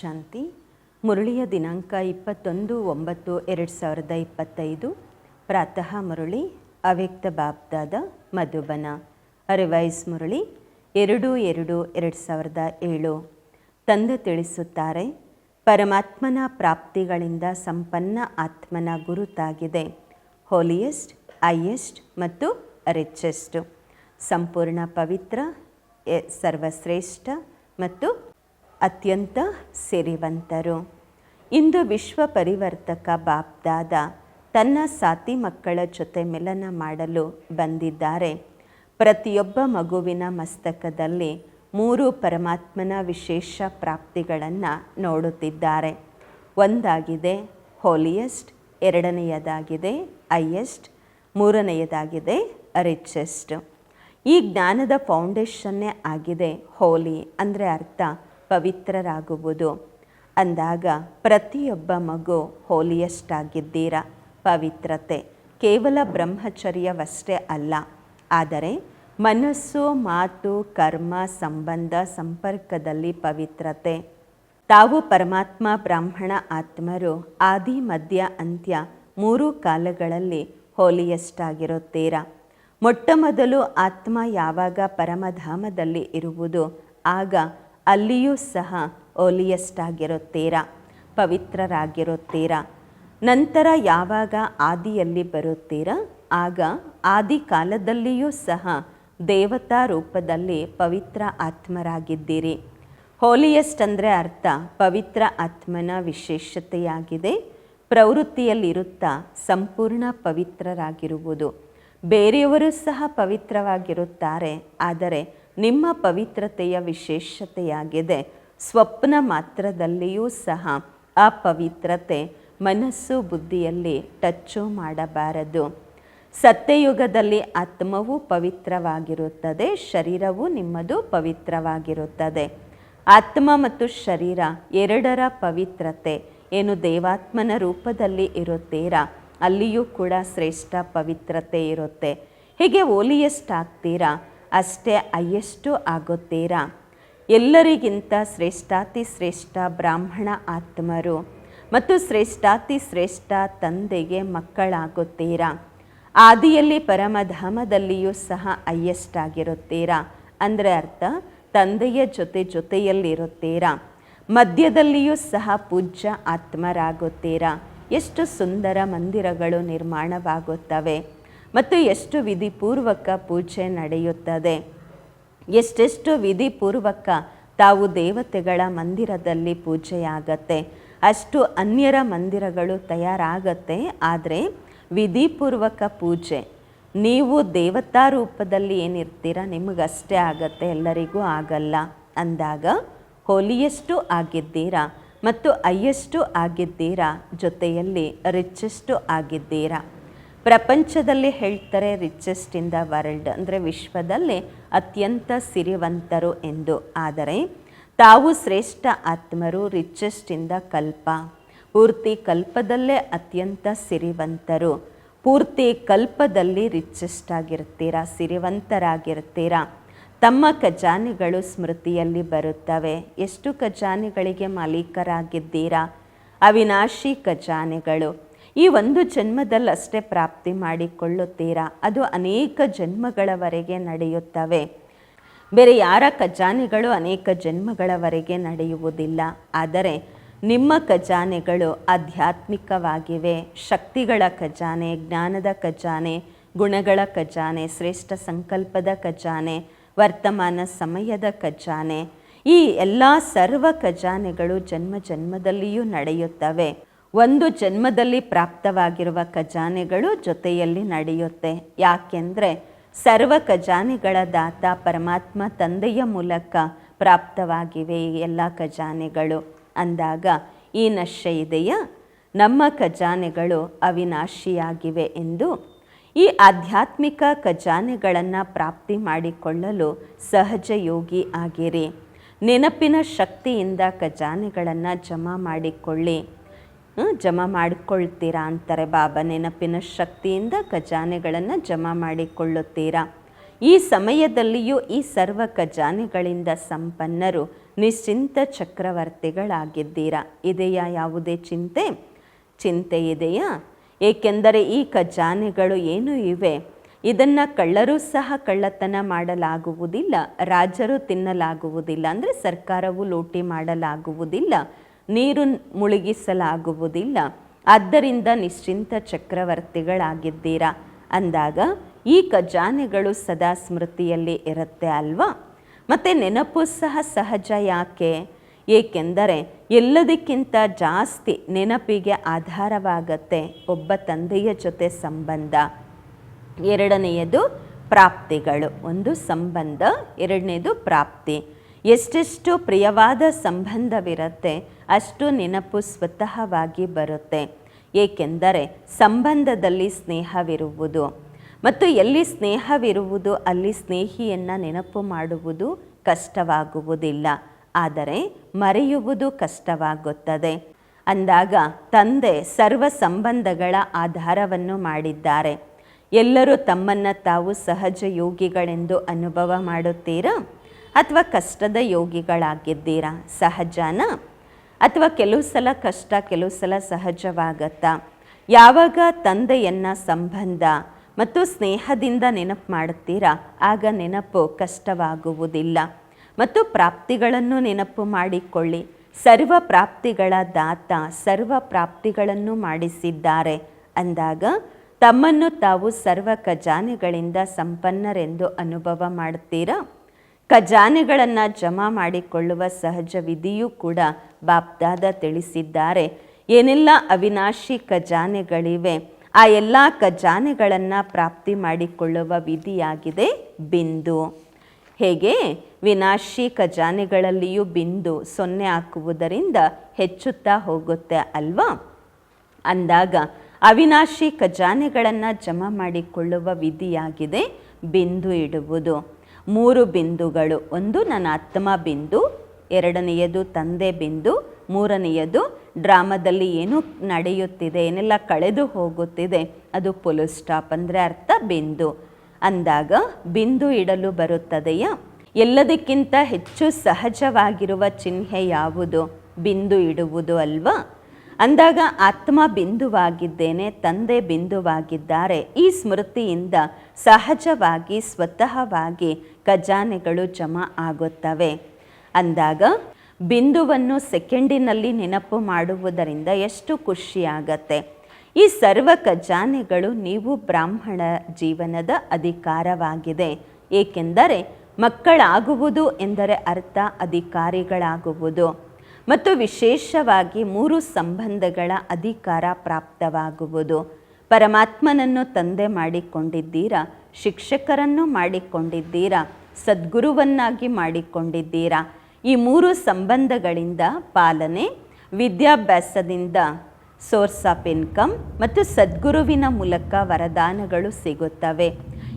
ಶಾಂತಿ. ಮುರಳಿಯ ದಿನಾಂಕ ಇಪ್ಪತ್ತೊಂದು ಒಂಬತ್ತು ಎರಡು ಸಾವಿರದ ಇಪ್ಪತ್ತೈದು. ಪ್ರಾತಃ ಮುರಳಿ, ಅವ್ಯಕ್ತ ಬಾಬ್ದಾದ ಮಧುಬನ. ರಿವೈಸ್ ಮುರಳಿ, ಎರಡು ಎರಡು ಎರಡು ಸಾವಿರದ ಏಳು. ತಂದೆ ತಿಳಿಸುತ್ತಾರೆ, ಪರಮಾತ್ಮನ ಪ್ರಾಪ್ತಿಗಳಿಂದ ಸಂಪನ್ನ ಆತ್ಮನ ಗುರುತಾಗಿದೆ. ಹೋಲಿಯೆಸ್ಟ್ ಐಯೆಸ್ಟ್ ಮತ್ತು ರಿಚೆಸ್ಟ್ ಸಂಪೂರ್ಣ ಪವಿತ್ರ ಸರ್ವಶ್ರೇಷ್ಠ ಮತ್ತು ಅತ್ಯಂತ ಸಿರಿವಂತರು. ಇಂದು ವಿಶ್ವ ಪರಿವರ್ತಕ ಬಾಬ್ದಾದ ತನ್ನ ಸಾತಿ ಮಕ್ಕಳ ಜೊತೆ ಮಿಲನ ಮಾಡಲು ಬಂದಿದ್ದಾರೆ. ಪ್ರತಿಯೊಬ್ಬ ಮಗುವಿನ ಮಸ್ತಕದಲ್ಲಿ ಮೂರು ಪರಮಾತ್ಮನ ವಿಶೇಷ ಪ್ರಾಪ್ತಿಗಳನ್ನು ನೋಡುತ್ತಿದ್ದಾರೆ. ಒಂದಾಗಿದೆ ಹೋಲಿಯೆಸ್ಟ್, ಎರಡನೆಯದಾಗಿದೆ ಹೈಯೆಸ್ಟ್, ಮೂರನೆಯದಾಗಿದೆ ರಿಚೆಸ್ಟ್. ಈ ಜ್ಞಾನದ ಫೌಂಡೇಶನ್ನೇ ಆಗಿದೆ ಹೋಲಿ ಅಂದರೆ ಅರ್ಥ. ಪವಿತ್ರರಾಗುವುದು. ಅಂದಾಗ ಪ್ರತಿಯೊಬ್ಬ ಮಗು ಹೋಲಿಯಷ್ಟಾಗಿದ್ದೀರ? ಪವಿತ್ರತೆ ಕೇವಲ ಬ್ರಹ್ಮಚರ್ಯವಷ್ಟೇ ಅಲ್ಲ. ಆದರೆ ಮನಸ್ಸು, ಮಾತು, ಕರ್ಮ, ಸಂಬಂಧ, ಸಂಪರ್ಕದಲ್ಲಿ ಪವಿತ್ರತೆ. ತಾವು ಪರಮಾತ್ಮ, ಬ್ರಾಹ್ಮಣ, ಆತ್ಮರು, ಆದಿ, ಮಧ್ಯ, ಅಂತ್ಯ ಮೂರು ಕಾಲಗಳಲ್ಲಿ ಹೋಲಿಯಷ್ಟಾಗಿರುತ್ತೀರ? ಮೊಟ್ಟ ಮೊದಲು ಆತ್ಮ ಯಾವಾಗ ಪರಮಧಾಮದಲ್ಲಿ ಇರುವುದು, ಆಗ ಅಲ್ಲಿಯೂ ಸಹ ಓಲಿಯೆಸ್ಟ್ ಆಗಿರುತ್ತೀರಾ ಪವಿತ್ರರಾಗಿರುತ್ತೀರಾ. ನಂತರ ಯಾವಾಗ ಆದಿಯಲ್ಲಿ ಬರುತ್ತೀರಾ? ಆಗ ಆದಿ ಕಾಲದಲ್ಲಿಯೂ ಸಹ ದೇವತಾ ರೂಪದಲ್ಲಿ ಪವಿತ್ರ ಆತ್ಮರಾಗಿದ್ದೀರಿ. ಹೋಲಿಯೆಸ್ಟ್ ಅಂದರೆ ಅರ್ಥ ಪವಿತ್ರ ಆತ್ಮನ ವಿಶೇಷತೆಯಾಗಿದೆ. ಪ್ರವೃತ್ತಿಯಲ್ಲಿರುತ್ತಾ ಸಂಪೂರ್ಣ ಪವಿತ್ರರಾಗಿರುವುದು. ಬೇರೆಯವರು ಸಹ ಪವಿತ್ರವಾಗಿರುತ್ತಾರೆ, ಆದರೆ ನಿಮ್ಮ ಪವಿತ್ರತೆಯ ವಿಶೇಷತೆಯಾಗಿದೆ. ಸ್ವಪ್ನ ಮಾತ್ರದಲ್ಲಿಯೂ ಸಹ ಆ ಪವಿತ್ರತೆ ಮನಸ್ಸು ಬುದ್ಧಿಯಲ್ಲಿ ಟಚ್ಚು ಮಾಡಬಾರದು. ಸತ್ಯಯುಗದಲ್ಲಿ ಆತ್ಮವು ಪವಿತ್ರವಾಗಿರುತ್ತದೆ, ಶರೀರವು ನಿಮ್ಮದು ಪವಿತ್ರವಾಗಿರುತ್ತದೆ. ಆತ್ಮ ಮತ್ತು ಶರೀರ ಎರಡರ ಪವಿತ್ರತೆ ಏನು ದೇವಾತ್ಮನ ರೂಪದಲ್ಲಿ ಇರುತ್ತೀರಾ? ಅಲ್ಲಿಯೂ ಕೂಡ ಶ್ರೇಷ್ಠ ಪವಿತ್ರತೆ ಇರುತ್ತೆ. ಹೀಗೆ ಓಲಿಯಸ್ಟ್ ಆಗ್ತೀರಾ? ಅಷ್ಟೇ ಅಯ್ಯಷ್ಟು ಆಗುತ್ತೀರಾ? ಎಲ್ಲರಿಗಿಂತ ಶ್ರೇಷ್ಠಾತಿ ಶ್ರೇಷ್ಠ ಬ್ರಾಹ್ಮಣ ಆತ್ಮರು ಮತ್ತು ಶ್ರೇಷ್ಠಾತಿ ಶ್ರೇಷ್ಠ ತಂದೆಗೆ ಮಕ್ಕಳಾಗುತ್ತೀರಾ? ಆದಿಯಲ್ಲಿ ಪರಮಧಾಮದಲ್ಲಿಯೂ ಸಹ ಅಯ್ಯಷ್ಟಾಗಿರುತ್ತೀರಾ ಅಂದರೆ ಅರ್ಥ, ತಂದೆಯ ಜೊತೆ ಜೊತೆಯಲ್ಲಿರುತ್ತೀರಾ? ಮಧ್ಯದಲ್ಲಿಯೂ ಸಹ ಪೂಜ್ಯ ಆತ್ಮರಾಗುತ್ತೀರಾ? ಎಷ್ಟು ಸುಂದರ ಮಂದಿರಗಳು ನಿರ್ಮಾಣವಾಗುತ್ತವೆ. ಮತ್ತು ಎಷ್ಟು ವಿಧಿಪೂರ್ವಕ ಪೂಜೆ ನಡೆಯುತ್ತದೆ? ಎಷ್ಟೆಷ್ಟು ವಿಧಿಪೂರ್ವಕ ತಾವು ದೇವತೆಗಳ ಮಂದಿರದಲ್ಲಿ ಪೂಜೆಯಾಗತ್ತೆ? ಅಷ್ಟು ಅನ್ಯರ ಮಂದಿರಗಳು ತಯಾರಾಗತ್ತೆ. ಆದರೆ ವಿಧಿಪೂರ್ವಕ ಪೂಜೆ, ನೀವು ದೇವತಾ ರೂಪದಲ್ಲಿ ಏನಿರ್ತೀರ ನಿಮಗಷ್ಟೇ ಆಗತ್ತೆ, ಎಲ್ಲರಿಗೂ ಆಗಲ್ಲ ಅಂದಾಗ ಹೋಲಿಯಷ್ಟು ಆಗಿದ್ದೀರಾ ಮತ್ತು ಐಯಷ್ಟು ಆಗಿದ್ದೀರಾ ಜೊತೆಯಲ್ಲಿ ರಿಚ್ಚೆಷ್ಟು ಆಗಿದ್ದೀರಾ? ಪ್ರಪಂಚದಲ್ಲಿ ಹೇಳ್ತಾರೆ ರಿಚೆಸ್ಟ್ ಇನ್ ದ ವರ್ಲ್ಡ್ ಅಂದರೆ ವಿಶ್ವದಲ್ಲಿ ಅತ್ಯಂತ ಸಿರಿವಂತರು ಎಂದು. ಆದರೆ ತಾವು ಶ್ರೇಷ್ಠ ಆತ್ಮರು ರಿಚೆಸ್ಟ್ ಇನ್ ದ ಕಲ್ಪ. ಪೂರ್ತಿ ಕಲ್ಪದಲ್ಲೇ ಅತ್ಯಂತ ಸಿರಿವಂತರು. ಪೂರ್ತಿ ಕಲ್ಪದಲ್ಲಿ ರಿಚೆಸ್ಟ್ ಆಗಿರ್ತೀರಾ, ಸಿರಿವಂತರಾಗಿರ್ತೀರಾ? ತಮ್ಮ ಖಜಾನೆಗಳು ಸ್ಮೃತಿಯಲ್ಲಿ ಬರುತ್ತವೆ. ಎಷ್ಟು ಖಜಾನೆಗಳಿಗೆ ಮಾಲೀಕರಾಗಿದ್ದೀರಾ? ಅವಿನಾಶಿ ಖಜಾನೆಗಳು. ಈ ಒಂದು ಜನ್ಮದಲ್ಲಷ್ಟೇ ಪ್ರಾಪ್ತಿ ಮಾಡಿಕೊಳ್ಳುತ್ತೀರಾ? ಅದು ಅನೇಕ ಜನ್ಮಗಳವರೆಗೆ ನಡೆಯುತ್ತವೆ. ಬೇರೆ ಯಾರ ಖಜಾನೆಗಳು ಅನೇಕ ಜನ್ಮಗಳವರೆಗೆ ನಡೆಯುವುದಿಲ್ಲ. ಆದರೆ ನಿಮ್ಮ ಖಜಾನೆಗಳು ಆಧ್ಯಾತ್ಮಿಕವಾಗಿವೆ. ಶಕ್ತಿಗಳ ಖಜಾನೆ, ಜ್ಞಾನದ ಖಜಾನೆ, ಗುಣಗಳ ಖಜಾನೆ, ಶ್ರೇಷ್ಠ ಸಂಕಲ್ಪದ ಖಜಾನೆ, ವರ್ತಮಾನ ಸಮಯದ ಖಜಾನೆ ಈ ಎಲ್ಲ ಸರ್ವ ಖಜಾನೆಗಳು ಜನ್ಮ ಜನ್ಮದಲ್ಲಿಯೂ ನಡೆಯುತ್ತವೆ. ಒಂದು ಜನ್ಮದಲ್ಲಿ ಪ್ರಾಪ್ತವಾಗಿರುವ ಖಜಾನೆಗಳು ಜೊತೆಯಲ್ಲಿ ನಡೆಯುತ್ತೆ. ಯಾಕೆಂದರೆ ಸರ್ವ ಖಜಾನೆಗಳ ದಾತ ಪರಮಾತ್ಮ ತಂದೆಯ ಮೂಲಕ ಪ್ರಾಪ್ತವಾಗಿವೆ ಎಲ್ಲ ಖಜಾನೆಗಳು. ಅಂದಾಗ ಈ ನಶೆ ಇದೆಯಾ ನಮ್ಮ ಖಜಾನೆಗಳು ಅವಿನಾಶಿಯಾಗಿವೆ ಎಂದು ಈ ಆಧ್ಯಾತ್ಮಿಕ ಖಜಾನೆಗಳನ್ನು ಪ್ರಾಪ್ತಿ ಮಾಡಿಕೊಳ್ಳಲು ಸಹಜ ಯೋಗಿ ಆಗಿರಿ. ನೆನಪಿನ ಶಕ್ತಿಯಿಂದ ಖಜಾನೆಗಳನ್ನು ಜಮಾ ಮಾಡಿಕೊಳ್ಳಿ. ಜಮಾ ಮಾಡಿಕೊಳ್ತೀರಾ ಅಂತಾರೆ ಬಾಬಾ ನೆನಪಿನ ಶಕ್ತಿಯಿಂದ ಖಜಾನೆಗಳನ್ನು ಜಮಾ ಮಾಡಿಕೊಳ್ಳುತ್ತೀರಾ. ಈ ಸಮಯದಲ್ಲಿಯೂ ಈ ಸರ್ವ ಖಜಾನೆಗಳಿಂದ ಸಂಪನ್ನರು ನಿಶ್ಚಿಂತ ಚಕ್ರವರ್ತಿಗಳಾಗಿದ್ದೀರಾ. ಇದೆಯಾ ಯಾವುದೇ ಚಿಂತೆ? ಚಿಂತೆ ಇದೆಯಾ? ಏಕೆಂದರೆ ಈ ಖಜಾನೆಗಳು ಏನು ಇವೆ? ಇದನ್ನು ಕಳ್ಳರೂ ಸಹ ಕಳ್ಳತನ ಮಾಡಲಾಗುವುದಿಲ್ಲ, ರಾಜರು ತಿನ್ನಲಾಗುವುದಿಲ್ಲ, ಅಂದರೆ ಸರ್ಕಾರವು ಲೂಟಿ ಮಾಡಲಾಗುವುದಿಲ್ಲ. ನೀರು ಮುಳುಗಿಸಲಾಗುವುದಿಲ್ಲ. ಆದ್ದರಿಂದ ನಿಶ್ಚಿಂತ ಚಕ್ರವರ್ತಿಗಳಾಗಿದ್ದೀರಾ? ಅಂದಾಗ, ಈ ಖಜಾನೆಗಳು ಸದಾ ಸ್ಮೃತಿಯಲ್ಲಿ ಇರುತ್ತೆ ಅಲ್ವಾ? ಮತ್ತು ನೆನಪು ಸಹ ಸಹಜ ಯಾಕೆ? ಏಕೆಂದರೆ, ಎಲ್ಲದಕ್ಕಿಂತ ಜಾಸ್ತಿ ನೆನಪಿಗೆ ಆಧಾರವಾಗತ್ತೆ ಒಬ್ಬ ತಂದೆಯ ಜೊತೆ ಸಂಬಂಧ. ಎರಡನೆಯದು ಪ್ರಾಪ್ತಿಗಳು. ಒಂದು ಸಂಬಂಧ ಎರಡನೇದು ಪ್ರಾಪ್ತಿ. ಎಷ್ಟೆಷ್ಟು ಪ್ರಿಯವಾದ ಸಂಬಂಧವಿರುತ್ತೆ, ಅಷ್ಟು ನೆನಪು ಸ್ವತಃವಾಗಿ ಬರುತ್ತೆ. ಏಕೆಂದರೆ ಸಂಬಂಧದಲ್ಲಿ ಸ್ನೇಹವಿರುವುದು ಮತ್ತು ಎಲ್ಲಿ ಸ್ನೇಹವಿರುವುದು, ಅಲ್ಲಿ ಸ್ನೇಹಿಯನ್ನು ನೆನಪು ಮಾಡುವುದು ಕಷ್ಟವಾಗುವುದಿಲ್ಲ. ಆದರೆ ಮರೆಯುವುದು ಕಷ್ಟವಾಗುತ್ತದೆ. ಅಂದಾಗ ತಂದೆ ಸರ್ವ ಸಂಬಂಧಗಳ ಆಧಾರವನ್ನು ಮಾಡಿದ್ದಾರೆ. ಎಲ್ಲರೂ ತಮ್ಮನ್ನು ತಾವು ಸಹಜ ಯೋಗಿಗಳೆಂದು ಅನುಭವ ಮಾಡುತ್ತೀರಾ? ಅಥವಾ ಕಷ್ಟದ ಯೋಗಿಗಳಾಗಿದ್ದೀರಾ? ಸಹಜನಾ? ಅಥವಾ ಕೆಲವು ಸಲ ಕಷ್ಟ, ಕೆಲವು ಸಲ ಸಹಜವಾಗತ್ತಾ? ಯಾವಾಗ ತಂದೆಯನ್ನ ಸಂಬಂಧ ಮತ್ತು ಸ್ನೇಹದಿಂದ ನೆನಪು ಮಾಡುತ್ತೀರಾ? ಆಗ ನೆನಪು ಕಷ್ಟವಾಗುವುದಿಲ್ಲ. ಮತ್ತು ಪ್ರಾಪ್ತಿಗಳನ್ನು ನೆನಪು ಮಾಡಿಕೊಳ್ಳಿ. ಸರ್ವ ಪ್ರಾಪ್ತಿಗಳ ದಾತ ಸರ್ವ ಪ್ರಾಪ್ತಿಗಳನ್ನು ಮಾಡಿಸಿದ್ದಾರೆ ಅಂದಾಗ ತಮ್ಮನ್ನು ತಾವು ಸರ್ವ ಖಜಾನೆಗಳಿಂದ ಸಂಪನ್ನರೆಂದು ಅನುಭವ ಮಾಡುತ್ತೀರಾ? ಖಜಾನೆಗಳನ್ನು ಜಮಾ ಮಾಡಿಕೊಳ್ಳುವ ಸಹಜ ವಿಧಿಯೂ ಕೂಡ ಬಾಪ್ದಾದ ತಿಳಿಸಿದ್ದಾರೆ. ಏನೆಲ್ಲ ಅವಿನಾಶಿ ಖಜಾನೆಗಳಿವೆ, ಆ ಎಲ್ಲ ಖಜಾನೆಗಳನ್ನು ಪ್ರಾಪ್ತಿ ಮಾಡಿಕೊಳ್ಳುವ ವಿಧಿಯಾಗಿದೆ ಬಿಂದು. ಹೇಗೆ? ವಿನಾಶಿ ಖಜಾನೆಗಳಲ್ಲಿಯೂ ಬಿಂದು ಸೊನ್ನೆ ಹಾಕುವುದರಿಂದ ಹೆಚ್ಚುತ್ತಾ ಹೋಗುತ್ತೆ ಅಲ್ವಾ? ಅಂದಾಗ ಅವಿನಾಶಿ ಖಜಾನೆಗಳನ್ನು ಜಮಾ ಮಾಡಿಕೊಳ್ಳುವ ವಿಧಿಯಾಗಿದೆ ಬಿಂದು ಇಡುವುದು. ಮೂರು ಬಿಂದುಗಳು. ಒಂದು ನನ್ನ ಆತ್ಮ ಬಿಂದು, ಎರಡನೆಯದು ತಂದೆ ಬಿಂದು, ಮೂರನೆಯದು ಡ್ರಾಮಾದಲ್ಲಿ ಏನು ನಡೆಯುತ್ತಿದೆ, ಏನೆಲ್ಲ ಕಳೆದು ಹೋಗುತ್ತಿದೆ, ಅದು ಪುಲು ಸ್ಟಾಪ್ ಅಂದರೆ ಅರ್ಥ ಬಿಂದು. ಅಂದಾಗ ಬಿಂದು ಇಡಲು ಬರುತ್ತದೆಯಾ? ಎಲ್ಲದಕ್ಕಿಂತ ಹೆಚ್ಚು ಸಹಜವಾಗಿರುವ ಚಿಹ್ನೆ ಯಾವುದು? ಬಿಂದು ಇಡುವುದು ಅಲ್ವಾ? ಅಂದಾಗ ಆತ್ಮ ಬಿಂದುವಾಗಿದ್ದೇನೆ, ತಂದೆ ಬಿಂದುವಾಗಿದ್ದಾರೆ. ಈ ಸ್ಮೃತಿಯಿಂದ ಸಹಜವಾಗಿ, ಸ್ವತಃವಾಗಿ ಖಜಾನೆಗಳು ಜಮಾ ಆಗುತ್ತವೆ. ಅಂದಾಗ ಬಿಂದುವನ್ನು ಸೆಕೆಂಡಿನಲ್ಲಿ ನೆನಪು ಮಾಡುವುದರಿಂದ ಎಷ್ಟು ಖುಷಿಯಾಗತ್ತೆ. ಈ ಸರ್ವ ಖಜಾನೆಗಳು ನೀವು ಬ್ರಾಹ್ಮಣ ಜೀವನದ ಅಧಿಕಾರವಾಗಿದೆ. ಏಕೆಂದರೆ ಮಕ್ಕಳಾಗುವುದು ಎಂದರೆ ಅರ್ಥ ಅಧಿಕಾರಿಗಳಾಗುವುದು. ಮತ್ತು ವಿಶೇಷವಾಗಿ ಮೂರು ಸಂಬಂಧಗಳ ಅಧಿಕಾರ ಪ್ರಾಪ್ತವಾಗುವುದು. ಪರಮಾತ್ಮನನ್ನು ತಂದೆ ಮಾಡಿಕೊಂಡಿದ್ದೀರಾ? ಶಿಕ್ಷಕರನ್ನು ಮಾಡಿಕೊಂಡಿದ್ದೀರಾ? ಸದ್ಗುರುವನ್ನಾಗಿ ಮಾಡಿಕೊಂಡಿದ್ದೀರಾ? ಈ ಮೂರು ಸಂಬಂಧಗಳಿಂದ ಪಾಲನೆ, ವಿದ್ಯಾಭ್ಯಾಸದಿಂದ ಸೋರ್ಸ್ ಆಫ್ ಇನ್ಕಮ್ ಮತ್ತು ಸದ್ಗುರುವಿನ ಮೂಲಕ ವರದಾನಗಳು ಸಿಗುತ್ತವೆ.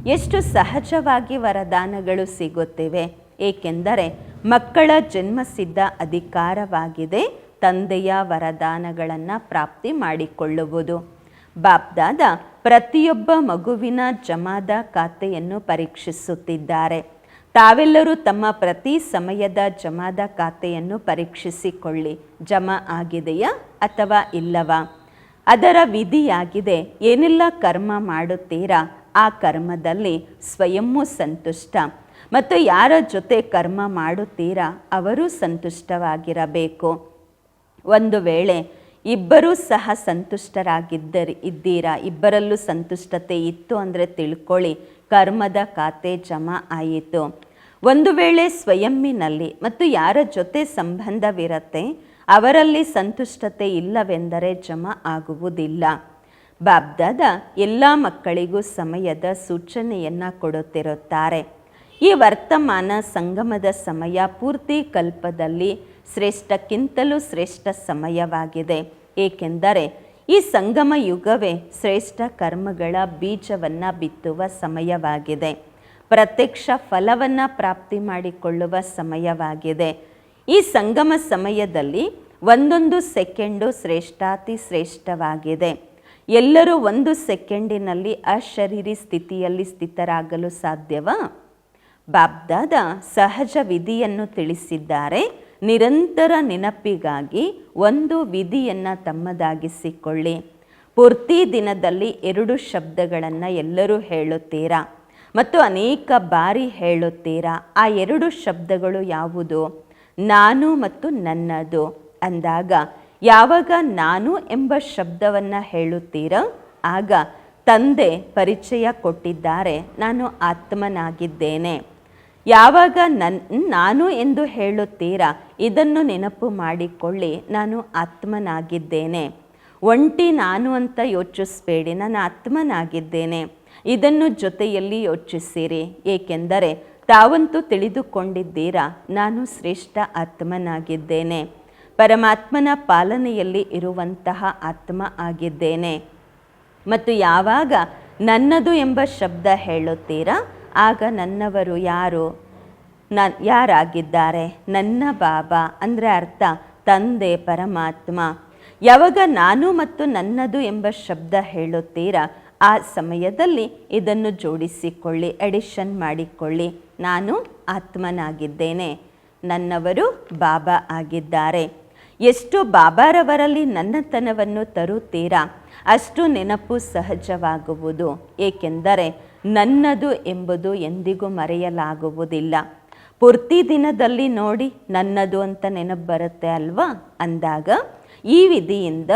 ಎಷ್ಟು ಸಹಜವಾಗಿ ವರದಾನಗಳು ಸಿಗುತ್ತಿವೆ? ಏಕೆಂದರೆ ಮಕ್ಕಳ ಜನ್ಮಸಿದ್ಧ ಅಧಿಕಾರವಾಗಿದೆ, ತಂದೆಯ ವರದಾನಗಳನ್ನು ಪ್ರಾಪ್ತಿ ಮಾಡಿಕೊಳ್ಳುವುದು. ಬಾಬ್ದಾದ ಪ್ರತಿಯೊಬ್ಬ ಮಗುವಿನ ಜಮಾದ ಖಾತೆಯನ್ನು ಪರೀಕ್ಷಿಸುತ್ತಿದ್ದಾರೆ. ತಾವೆಲ್ಲರೂ ತಮ್ಮ ಪ್ರತಿ ಸಮಯದ ಜಮಾದ ಖಾತೆಯನ್ನು ಪರೀಕ್ಷಿಸಿಕೊಳ್ಳಿ. ಜಮಾ ಆಗಿದೆಯಾ ಅಥವಾ ಇಲ್ಲವಾ? ಅದರ ವಿಧಿಯಾಗಿದೆ, ಏನೆಲ್ಲ ಕರ್ಮ ಮಾಡುತ್ತೀರಾ? ಆ ಕರ್ಮದಲ್ಲಿ ಸ್ವಯಮ್ಮು ಸಂತುಷ್ಟ. ಮತ್ತು ಯಾರ ಜೊತೆ ಕರ್ಮ ಮಾಡುತ್ತೀರಾ ಅವರು ಸಂತುಷ್ಟವಾಗಿರಬೇಕು. ಒಂದು ವೇಳೆ ಇಬ್ಬರೂ ಸಹ ಸಂತುಷ್ಟರಾಗಿದ್ದರೆ ಇದ್ದೀರಾ, ಇಬ್ಬರಲ್ಲೂ ಸಂತುಷ್ಟತೆ ಇತ್ತು ಅಂದರೆ ತಿಳ್ಕೊಳ್ಳಿ, ಕರ್ಮದ ಖಾತೆ ಜಮಾ ಆಯಿತು. ಒಂದು ವೇಳೆ ಸ್ವಯಂನಲ್ಲಿ ಮತ್ತು ಯಾರ ಜೊತೆ ಸಂಬಂಧವಿರತ್ತೆ, ಅವರಲ್ಲಿ ಸಂತುಷ್ಟತೆ ಇಲ್ಲವೆಂದರೆ ಜಮಾ ಆಗುವುದಿಲ್ಲ. ಬಾಬ್ದಾದ ಎಲ್ಲ ಮಕ್ಕಳಿಗೂ ಸಮಯದ ಸೂಚನೆಯನ್ನು ಕೊಡುತ್ತಿರುತ್ತಾರೆ. ಈ ವರ್ತಮಾನ ಸಂಗಮದ ಸಮಯ ಪೂರ್ತಿ ಕಲ್ಪದಲ್ಲಿ ಶ್ರೇಷ್ಠಕ್ಕಿಂತಲೂ ಶ್ರೇಷ್ಠ ಸಮಯವಾಗಿದೆ. ಏಕೆಂದರೆ ಈ ಸಂಗಮ ಯುಗವೇ ಶ್ರೇಷ್ಠ ಕರ್ಮಗಳ ಬೀಜವನ್ನು ಬಿತ್ತುವ ಸಮಯವಾಗಿದೆ. ಪ್ರತ್ಯಕ್ಷ ಫಲವನ್ನು ಪ್ರಾಪ್ತಿ ಮಾಡಿಕೊಳ್ಳುವ ಸಮಯವಾಗಿದೆ. ಈ ಸಂಗಮ ಸಮಯದಲ್ಲಿ ಒಂದೊಂದು ಸೆಕೆಂಡು ಶ್ರೇಷ್ಠಾತಿ ಶ್ರೇಷ್ಠವಾಗಿದೆ. ಎಲ್ಲರೂ ಒಂದು ಸೆಕೆಂಡಿನಲ್ಲಿ ಅಶರೀರಿ ಸ್ಥಿತಿಯಲ್ಲಿ ಸ್ಥಿತರಾಗಲು ಸಾಧ್ಯವಾ? ಬಾಬ್ದಾದ ಸಹಜ ವಿಧಿಯನ್ನು ತಿಳಿಸಿದ್ದಾರೆ. ನಿರಂತರ ನೆನಪಿಗಾಗಿ ಒಂದು ವಿಧಿಯನ್ನು ತಮ್ಮದಾಗಿಸಿಕೊಳ್ಳಿ. ಪೂರ್ತಿ ದಿನದಲ್ಲಿ ಎರಡು ಶಬ್ದಗಳನ್ನು ಎಲ್ಲರೂ ಹೇಳುತ್ತೀರಾ? ಮತ್ತು ಅನೇಕ ಬಾರಿ ಹೇಳುತ್ತೀರಾ? ಆ ಎರಡು ಶಬ್ದಗಳು ಯಾವುದು? ನಾನು ಮತ್ತು ನನ್ನದು. ಅಂದಾಗ, ಯಾವಾಗ ನಾನು ಎಂಬ ಶಬ್ದವನ್ನು ಹೇಳುತ್ತೀರಾ, ಆಗ ತಂದೆ ಪರಿಚಯ ಕೊಟ್ಟಿದ್ದಾರೆ. ನಾನು ಆತ್ಮನಾಗಿದ್ದೇನೆ. ಯಾವಾಗ ನನ್, ನಾನು ಎಂದು ಹೇಳುತ್ತೀರಾ? ಇದನ್ನು ನೆನಪು ಮಾಡಿಕೊಳ್ಳಿ. ನಾನು ಆತ್ಮನಾಗಿದ್ದೇನೆ. ಒಂಟಿ ನಾನು ಅಂತ ಯೋಚಿಸಬೇಡಿ. ನಾನು ಆತ್ಮನಾಗಿದ್ದೇನೆ. ಇದನ್ನು ಜೊತೆಯಲ್ಲಿ ಯೋಚಿಸಿರಿ. ಏಕೆಂದರೆ ತಾವಂತೂ ತಿಳಿದುಕೊಂಡಿದ್ದೀರಾ? ನಾನು ಶ್ರೇಷ್ಠ ಆತ್ಮನಾಗಿದ್ದೇನೆ. ಪರಮಾತ್ಮನ ಪಾಲನೆಯಲ್ಲಿ ಇರುವಂತಹ ಆತ್ಮ ಆಗಿದ್ದೇನೆ. ಮತ್ತು ಯಾವಾಗ ನನ್ನದು ಎಂಬ ಶಬ್ದ ಹೇಳುತ್ತೀರಾ? ಆಗ ನನ್ನವರು ಯಾರು? ನ ಯಾರಾಗಿದ್ದಾರೆ? ನನ್ನ ಬಾಬಾ ಅಂದರೆ ಅರ್ಥ ತಂದೆ ಪರಮಾತ್ಮ. ಯಾವಾಗ ನಾನು ಮತ್ತು ನನ್ನದು ಎಂಬ ಶಬ್ದ ಹೇಳುತ್ತೀರಾ? ಆ ಸಮಯದಲ್ಲಿ ಇದನ್ನು ಜೋಡಿಸಿಕೊಳ್ಳಿ ಎಡಿಷನ್ ಮಾಡಿಕೊಳ್ಳಿ. ನಾನು ಆತ್ಮನಾಗಿದ್ದೇನೆ. ನನ್ನವರು ಬಾಬಾ ಆಗಿದ್ದಾರೆ. ಎಷ್ಟು ಬಾಬಾರವರಲ್ಲಿ ನನ್ನತನವನ್ನು ತರುತ್ತೀರಾ? ಅಷ್ಟು ನೆನಪು ಸಹಜವಾಗುವುದು. ಏಕೆಂದರೆ ನನ್ನದು ಎಂಬುದು ಎಂದಿಗೂ ಮರೆಯಲಾಗುವುದಿಲ್ಲ. ಪೂರ್ತಿ ದಿನದಲ್ಲಿ ನೋಡಿ ನನ್ನದು ಅಂತ ನೆನಪು ಬರುತ್ತೆ ಅಲ್ವಾ? ಅಂದಾಗ ಈ ವಿಧಿಯಿಂದ